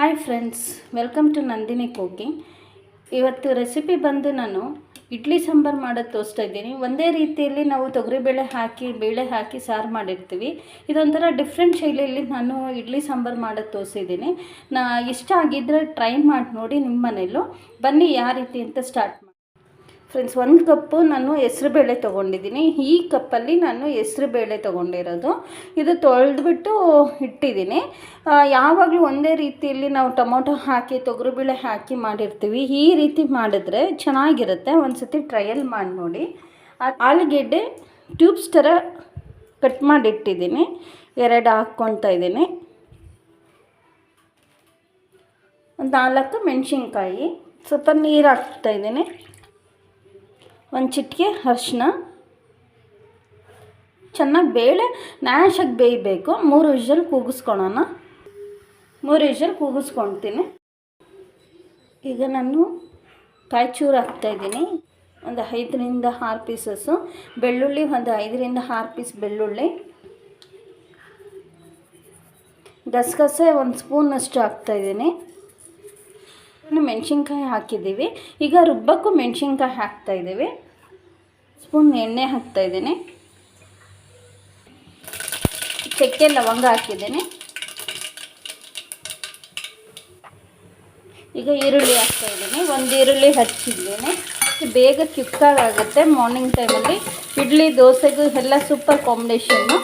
Hi friends welcome to Nandini cooking ಇವತ್ತು recipe ಬಂದು ನಾನು ಇಡ್ಲಿ ಸಾಂಬಾರು ಮಾಡೋದು ತೋರಿಸ್ತಾ ಇದ್ದೀನಿ. ಒಂದೇ ರೀತಿಯಲ್ಲಿ ನಾವು ತೊಗರಿಬೇಳೆ ಹಾಕಿ, ಬೇಳೆ ಹಾಕಿ, ಸಾರು ಮಾಡಿರ್ತೀವಿ. ಇದೊಂಥರ ಡಿಫ್ರೆಂಟ್ ಶೈಲಿಯಲ್ಲಿ ನಾನು ಇಡ್ಲಿ ಸಾಂಬಾರು ಮಾಡೋದು ತೋರಿಸಿದ್ದೀನಿ. ನಾ ಇಷ್ಟ ಆಗಿದ್ದರೆ ಟ್ರೈ ಮಾಡಿ ನೋಡಿ ನಿಮ್ಮ ಮನೇಲೂ ಬನ್ನಿ ಯಾವ ರೀತಿ ಅಂತ ಸ್ಟಾರ್ಟ್ ಮಾಡಿ ಫ್ರೆಂಡ್ಸ್, ಒಂದು ಕಪ್ಪು ನಾನು ಹೆಸ್ರುಬೇಳೆ ತೊಗೊಂಡಿದ್ದೀನಿ. ಈ ಕಪ್ಪಲ್ಲಿ ನಾನು ಹೆಸ್ರುಬೇಳೆ ತೊಗೊಂಡಿರೋದು. ಇದು ತೊಳೆದ್ಬಿಟ್ಟು ಇಟ್ಟಿದ್ದೀನಿ. ಯಾವಾಗಲೂ ಒಂದೇ ರೀತಿಯಲ್ಲಿ ನಾವು ಟೊಮೊಟೊ ಹಾಕಿ, ತೊಗರಿಬೇಳೆ ಹಾಕಿ ಮಾಡಿರ್ತೀವಿ. ಈ ರೀತಿ ಮಾಡಿದ್ರೆ ಚೆನ್ನಾಗಿರುತ್ತೆ. ಒಂದು ಸತಿ ಟ್ರಯಲ್ ಮಾಡಿ ನೋಡಿ. ಆಲೂಗೆಡ್ಡೆ ಟ್ಯೂಬ್ಸ್ ಥರ ಕಟ್ ಮಾಡಿಟ್ಟಿದ್ದೀನಿ. ಎರಡು ಹಾಕ್ಕೊತಾ ಇದ್ದೀನಿ. ಒಂದು ನಾಲ್ಕು ಮೆಣಸಿನ್ಕಾಯಿ. ಸ್ವಲ್ಪ ನೀರು ಹಾಕ್ತಾ ಇದ್ದೀನಿ. ಒಂದು ಚಿಟಿಕೆ ಅರಿಶಿನ, ಚೆನ್ನಾಗಿ ಬೇಳೆ ನ್ಯಾಶಾಗಿ ಬೇಯಬೇಕು. ಮೂರು ವಿಷಲ್ ಕೂಗಿಸ್ಕೊಳೋಣ. ಮೂರು ವಿಷಲ್ ಕೂಗಿಸ್ಕೊಳ್ತೀನಿ. ಈಗ ನಾನು ಕಾಯಿಚೂರು ಹಾಕ್ತಾಯಿದ್ದೀನಿ ಒಂದು ಐದರಿಂದ ಆರು ಪೀಸಸ್ಸು ಬೆಳ್ಳುಳ್ಳಿ ಒಂದು ಐದರಿಂದ ಆರು ಪೀಸ್ ಬೆಳ್ಳುಳ್ಳಿ. ಗಸಗಸೆ ಒಂದು ಸ್ಪೂನಷ್ಟು ಹಾಕ್ತಾಯಿದ್ದೀನಿ ಮೆಣಸಿನ್ಕಾಯಿ ಹಾಕಿದ್ದೀವಿ. ಈಗ ರುಬ್ಬಕ್ಕೂ ಮೆಣಸಿನ್ಕಾಯಿ ಹಾಕ್ತಾಯಿದ್ದೀವಿ ಸ್ಪೂನ್ ಎಣ್ಣೆ ಹಾಕ್ತಾ ಇದ್ದೇನೆ. ಚಕ್ಕೆ ಲವಂಗ ಹಾಕಿದ್ದೀನಿ. ಈಗ ಈರುಳ್ಳಿ ಹಾಕ್ತಾ ಇದ್ದೀನಿ. ಒಂದು ಈರುಳ್ಳಿ ಹಚ್ಚಿದ್ದೇನೆ. ಬೇಗ ಕ್ಯುಕ್ಕಾಗುತ್ತೆ ಮಾರ್ನಿಂಗ್ ಟೈಮಲ್ಲಿ ಇಡ್ಲಿ, ದೋಸೆಗೂ ಎಲ್ಲ ಸೂಪರ್ ಕಾಂಬಿನೇಷನ್ನು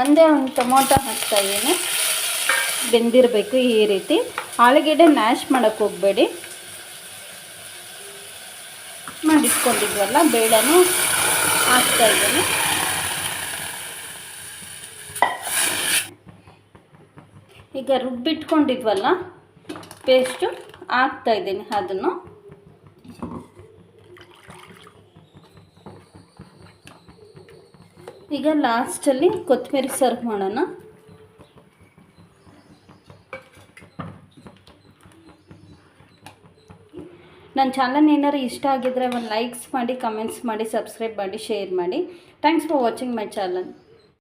ಒಂದೇ ಒಂದು ಟೊಮೊಟೊ ಹಾಕ್ತಾ ಇದ್ದೀನಿ. ಬೆಂದಿರಬೇಕು ಈ ರೀತಿ. ಆಲೂಗೆಡ್ಡೆ ನ್ಯಾಶ್ ಮಾಡೋಕ್ಕೆ ಹೋಗಬೇಡಿ. ಮಾಡಿಟ್ಕೊಂಡಿದ್ವಲ್ಲ ಬೇಳೆನೂ ಹಾಕ್ತಾ ಇದ್ದೀನಿ. ಈಗ ರುಬ್ಬಿಟ್ಕೊಂಡಿದ್ವಲ್ಲ ಪೇಸ್ಟು ಹಾಕ್ತಾ ಇದ್ದೀನಿ ಅದನ್ನು. ಈಗ ಲಾಸ್ಟಲ್ಲಿ ಕೊತ್ತಂಬರಿ ಸರ್ವ್ ಮಾಡೋಣ. ನನ್ನ ಚಾನಲ್ ಏನಾರು ಇಷ್ಟ ಆಗಿದ್ರೆ ಒಂದು ಲೈಕ್ಸ್ ಮಾಡಿ ಕಮೆಂಟ್ಸ್ ಮಾಡಿ ಸಬ್ಸ್ಕ್ರೈಬ್ ಮಾಡಿ ಶೇರ್ ಮಾಡಿ. Thanks for watching my channel